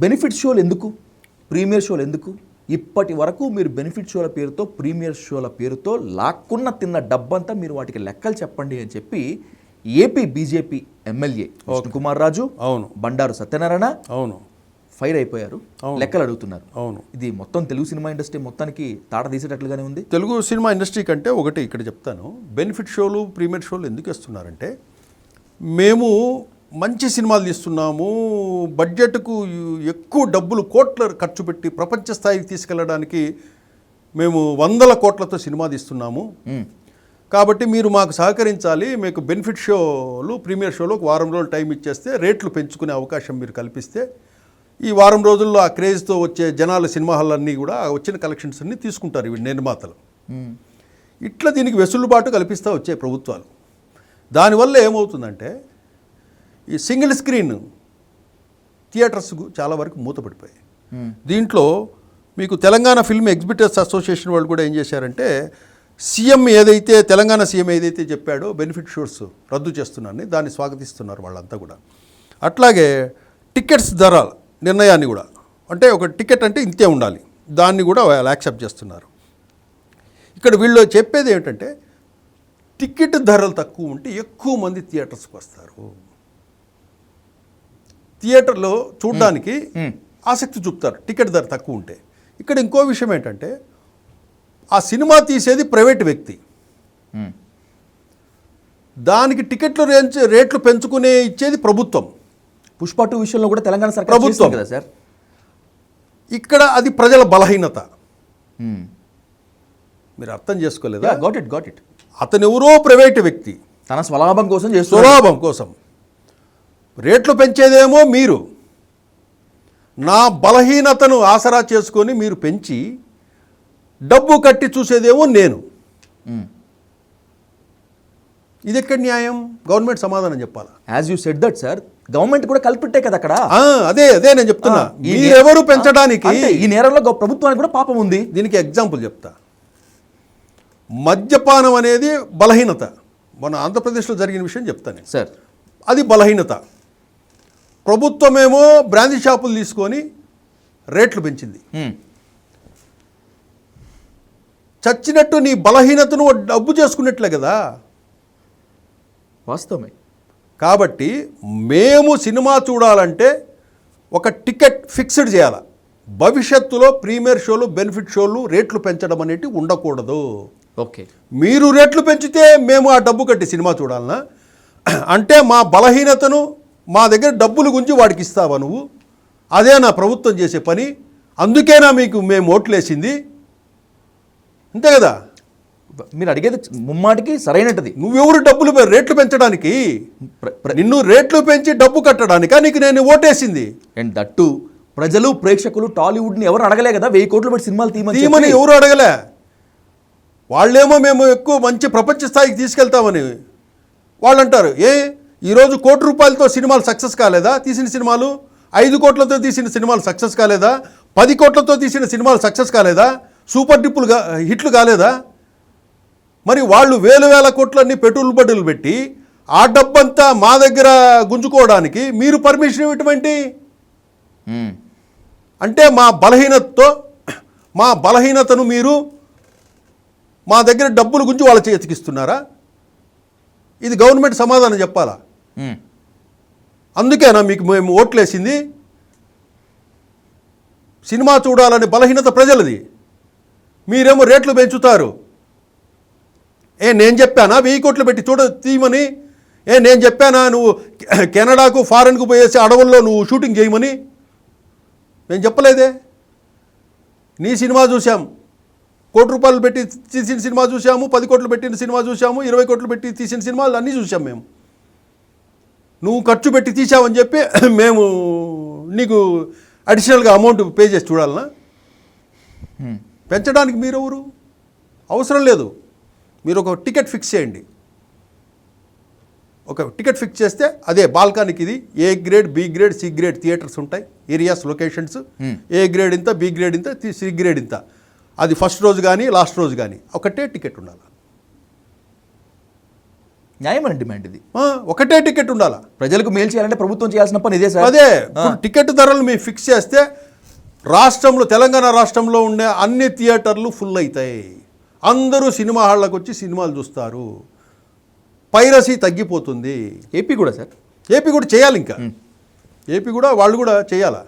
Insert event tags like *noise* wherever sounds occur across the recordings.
Benefit షోలు ఎందుకు? Premier షోలు ఎందుకు? ఇప్పటి వరకు మీరు బెనిఫిట్ షోల పేరుతో ప్రీమియర్ షోల పేరుతో లాక్కున్న తిన్న డబ్బంతా మీరు వాటికి లెక్కలు చెప్పండి అని చెప్పి AP BJP MLA Kumar Raju అవును. బండారు సత్యనారాయణ అవును. ఫైర్ అయిపోయారు. లెక్కలు అడుగుతున్నారు. అవును. ఇది మొత్తం తెలుగు సినిమా ఇండస్ట్రీ మొత్తానికి తాట తీసేటట్లుగానే ఉంది? తెలుగు సినిమా ఇండస్ట్రీ కంటే ఒకటి ఇక్కడ చెప్తాను. బెనిఫిట్ షోలు ప్రీమియర్ షోలు ఎందుకు ఇస్తున్నారంటే మేము మంచి సినిమాలు తీస్తున్నాము బడ్జెట్కు ఎక్కువ డబ్బులు కోట్ల ఖర్చు పెట్టి ప్రపంచ స్థాయికి తీసుకెళ్ళడానికి మేము వందల కోట్లతో సినిమా తీస్తున్నాము. కాబట్టి మీరు మాకు సహకరించాలి మీకు బెనిఫిట్ షోలు ప్రీమియర్ షోలు ఒక వారం రోజులు టైం ఇచ్చేస్తే రేట్లు పెంచుకునే అవకాశం మీరు కల్పిస్తే ఈ వారం రోజుల్లో ఆ క్రేజ్తో వచ్చే జనాల సినిమా హాల్ అన్నీ కూడా వచ్చిన కలెక్షన్స్ అన్నీ తీసుకుంటారు ఇవి నిర్మాతలు. ఇట్లా దీనికి వెసులుబాటు కల్పిస్తూ వచ్చే ప్రభుత్వాలు దానివల్ల ఏమవుతుందంటే ఈ సింగిల్ స్క్రీన్ థియేటర్స్ చాలా వరకు మూతపడిపోయాయి. దీంట్లో మీకు తెలంగాణ ఫిల్మ్ ఎగ్జిబిటర్స్ అసోసియేషన్ వాళ్ళు కూడా ఏం చేశారంటే సీఎం ఏదైతే తెలంగాణ సీఎం ఏదైతే చెప్పాడో బెనిఫిట్ షోస్ రద్దు చేస్తున్నారని దాన్ని స్వాగతిస్తున్నారు వాళ్ళంతా కూడా. అట్లాగే టికెట్స్ ధర నిర్ణయాన్ని కూడా అంటే ఒక టికెట్ అంటే ఇంతే ఉండాలి. దాన్ని కూడా వాళ్ళు యాక్సెప్ట్ చేస్తున్నారు. ఇక్కడ వీళ్ళు చెప్పేది ఏంటంటే టికెట్ ధరలు తక్కువ ఉంటే ఎక్కువ మంది థియేటర్స్కి వస్తారు. థియేటర్లో చూడడానికి. ఆసక్తి చూపుతారు. టికెట్ ధర తక్కువ ఉంటే. ఇక్కడ ఇంకో విషయం ఏంటంటే ఆ సినిమా తీసేది ప్రైవేట్ వ్యక్తి. దానికి టికెట్లు రేట్లు పెంచుకునే ఇచ్చేది ప్రభుత్వం. పుష్ప టూ విషయంలో కూడా తెలంగాణ సర్కార్ ప్రభుత్వం. కదా సార్? ఇక్కడ అది ప్రజల బలహీనత. మీరు అర్థం చేసుకోలేదా? గాట్ ఇట్ గాట్ ఇట్ అతను ఎవరో ప్రైవేట్ వ్యక్తి. తన స్వలాభం కోసం స్వలాభం కోసం. రేట్లు పెంచేదేమో మీరు. నా బలహీనతను ఆసరా చేసుకొని మీరు పెంచి డబ్బు కట్టి చూసేదేమో నేను. ఇది ఎక్కడ న్యాయం? గవర్నమెంట్ సమాధానం చెప్పాలా? As you said that sir government కూడా కలిపిట్టే కదా అక్కడ. అదే అదే నేను చెప్తున్నా. మీరెవరు పెంచడానికి? ఈ నేరంలో ప్రభుత్వానికి కూడా పాపం ఉంది. దీనికి ఎగ్జాంపుల్ చెప్తా. మద్యపానం అనేది బలహీనత. మన ఆంధ్రప్రదేశ్లో జరిగిన విషయం చెప్తాను సార్ అది బలహీనత. ప్రభుత్వమేమో బ్రాందీ షాపులు తీసుకొని రేట్లు పెంచింది. చచ్చినట్టు నీ బలహీనతను డబ్బు చేసుకున్నట్లే కదా. వాస్తవమే. కాబట్టి మేము సినిమా చూడాలంటే ఒక టికెట్ ఫిక్స్డ్ చేయాలి. భవిష్యత్తులో ప్రీమియర్ షోలు బెనిఫిట్ షోలు రేట్లు పెంచడం అనేటి ఉండకూడదు. ఓకే. మీరు రేట్లు పెంచితే మేము ఆ డబ్బు కట్టి సినిమా చూడాలనా? అంటే మా బలహీనతను మా దగ్గర డబ్బులు గుంచి వాడికి ఇస్తావా నువ్వు? అదే నా ప్రభుత్వం చేసే పని. అందుకేనా మీకు మేము ఓట్లేసింది? అంతే కదా? మీరు అడిగేది ముమ్మాటికి సరైనది నువ్వెవరు డబ్బులు రేట్లు పెంచడానికి? నిన్ను రేట్లు పెంచి డబ్బు కట్టడానికా? నీకు నేను ఓటేసింది. అండ్ దట్టు ప్రజలు ప్రేక్షకులు టాలీవుడ్ని ఎవరు అడగలే కదా? వెయ్యి కోట్లు పెట్టి సినిమాలు తీయమని తీయమని చెప్పి. ఎవరు అడగలే? వాళ్ళేమో మేము ఎక్కువ మంచి ప్రపంచ స్థాయికి తీసుకెళ్తామని. వాళ్ళు అంటారు ఏ ఈరోజు కోటి రూపాయలతో సినిమాలు సక్సెస్ కాలేదా? తీసిన సినిమాలు? ఐదు కోట్లతో తీసిన సినిమాలు సక్సెస్ కాలేదా? పది కోట్లతో తీసిన సినిమాలు సక్సెస్ కాలేదా? సూపర్ డిప్పులు హిట్లు కాలేదా? మరి వాళ్ళు వేలు వేల కోట్లన్నీ పెట్టుబడులు పెట్టి ఆ డబ్బంతా మా దగ్గర గుంజుకోవడానికి మీరు పర్మిషన్ ఇవ్వటమేంటి. అంటే మా బలహీనతతో మా బలహీనతను మీరు మా దగ్గర డబ్బులు గురించి వాళ్ళ చేతికిస్తున్నారా ఇది గవర్నమెంట్ సమాధానం చెప్పాలా. అందుకేనా మీకు మేము ఓట్లేసింది? సినిమా చూడాలని బలహీనత ప్రజలది. మీరేమో రేట్లు పెంచుతారు. ఏ నేను చెప్పానా? వెయ్యి కోట్లు పెట్టి చూడ తీయమని? ఏ నేను చెప్పానా? నువ్వు కె- కెనడాకు ఫారెన్కు పోయేసి అడవుల్లో నువ్వు షూటింగ్ చేయమని? నేను చెప్పలేదే. నీ సినిమా చూసాం కోటి రూపాయలు పెట్టి తీసిన సినిమా చూసాము పది కోట్లు పెట్టిన సినిమా చూసాము ఇరవై కోట్లు పెట్టి తీసిన సినిమాలు అన్నీ చూసాం మేము. నువ్వు ఖర్చు పెట్టి తీసావని చెప్పి *coughs* మేము నీకు అడిషనల్గా అమౌంట్ పే చేసి చూడాలనా. పెంచడానికి మీరెవరు? అవసరం లేదు. మీరు ఒక టికెట్ ఫిక్స్ చేయండి. ఒక టికెట్ ఫిక్స్ చేస్తే అదే బాల్కానికి ఇది A grade B grade C grade theatres ఉంటాయి. Areas locations. ఏ గ్రేడ్ ఇంత బి గ్రేడ్ ఇంత సి గ్రేడ్ ఇంత. అది ఫస్ట్ రోజు కానీ లాస్ట్ రోజు కానీ ఒకటే టికెట్ ఉండాలి. న్యాయమైన డిమాండ్ ఇది. ఒకటే టికెట్ ఉండాలా? ప్రజలకు మేలు చేయాలంటే ప్రభుత్వం చేయాల్సిన పని ఇదే సార్. అదే టికెట్ ధరలు మీరు ఫిక్స్ చేస్తే రాష్ట్రంలో తెలంగాణ రాష్ట్రంలో ఉండే అన్ని థియేటర్లు ఫుల్ అవుతాయి. అందరూ సినిమా హాళ్ళకు వచ్చి సినిమాలు చూస్తారు. పైరసీ తగ్గిపోతుంది. ఏపీ కూడా సార్. ఏపీ కూడా చేయాలి ఇంకా. ఏపీ కూడా వాళ్ళు కూడా చేయాలా?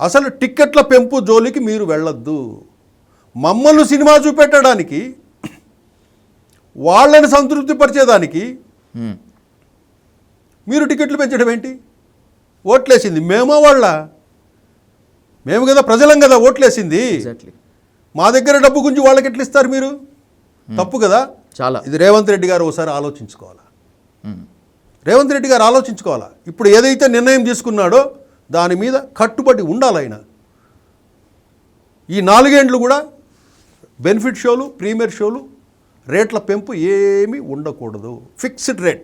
అసలు టిక్కెట్ల పెంపు జోలికి మీరు వెళ్ళొద్దు. మమ్మల్ని సినిమా చూపెట్టడానికి వాళ్ళని సంతృప్తిపరిచేదానికి. మీరు టికెట్లు పెంచడం ఏంటి? ఓట్లేసింది. మేమా వాళ్ళ? మేము కదా ప్రజలం కదా ఓట్లేసింది. మా దగ్గర డబ్బు గురించి వాళ్ళకి ఎట్లా ఇస్తారు మీరు తప్పు కదా? చాలా. ఇది రేవంత్ రెడ్డి గారు ఒకసారి ఆలోచించుకోవాలా. రేవంత్ రెడ్డి గారు ఆలోచించుకోవాలా? ఇప్పుడు ఏదైతే నిర్ణయం తీసుకున్నాడో దాని మీద కట్టుబడి ఉండాలి ఆయన. ఈ నాలుగేండ్లు కూడా బెనిఫిట్ షోలు ప్రీమియర్ షోలు రేట్ల పెంపు ఏమీ ఉండకూడదు. Fixed rate.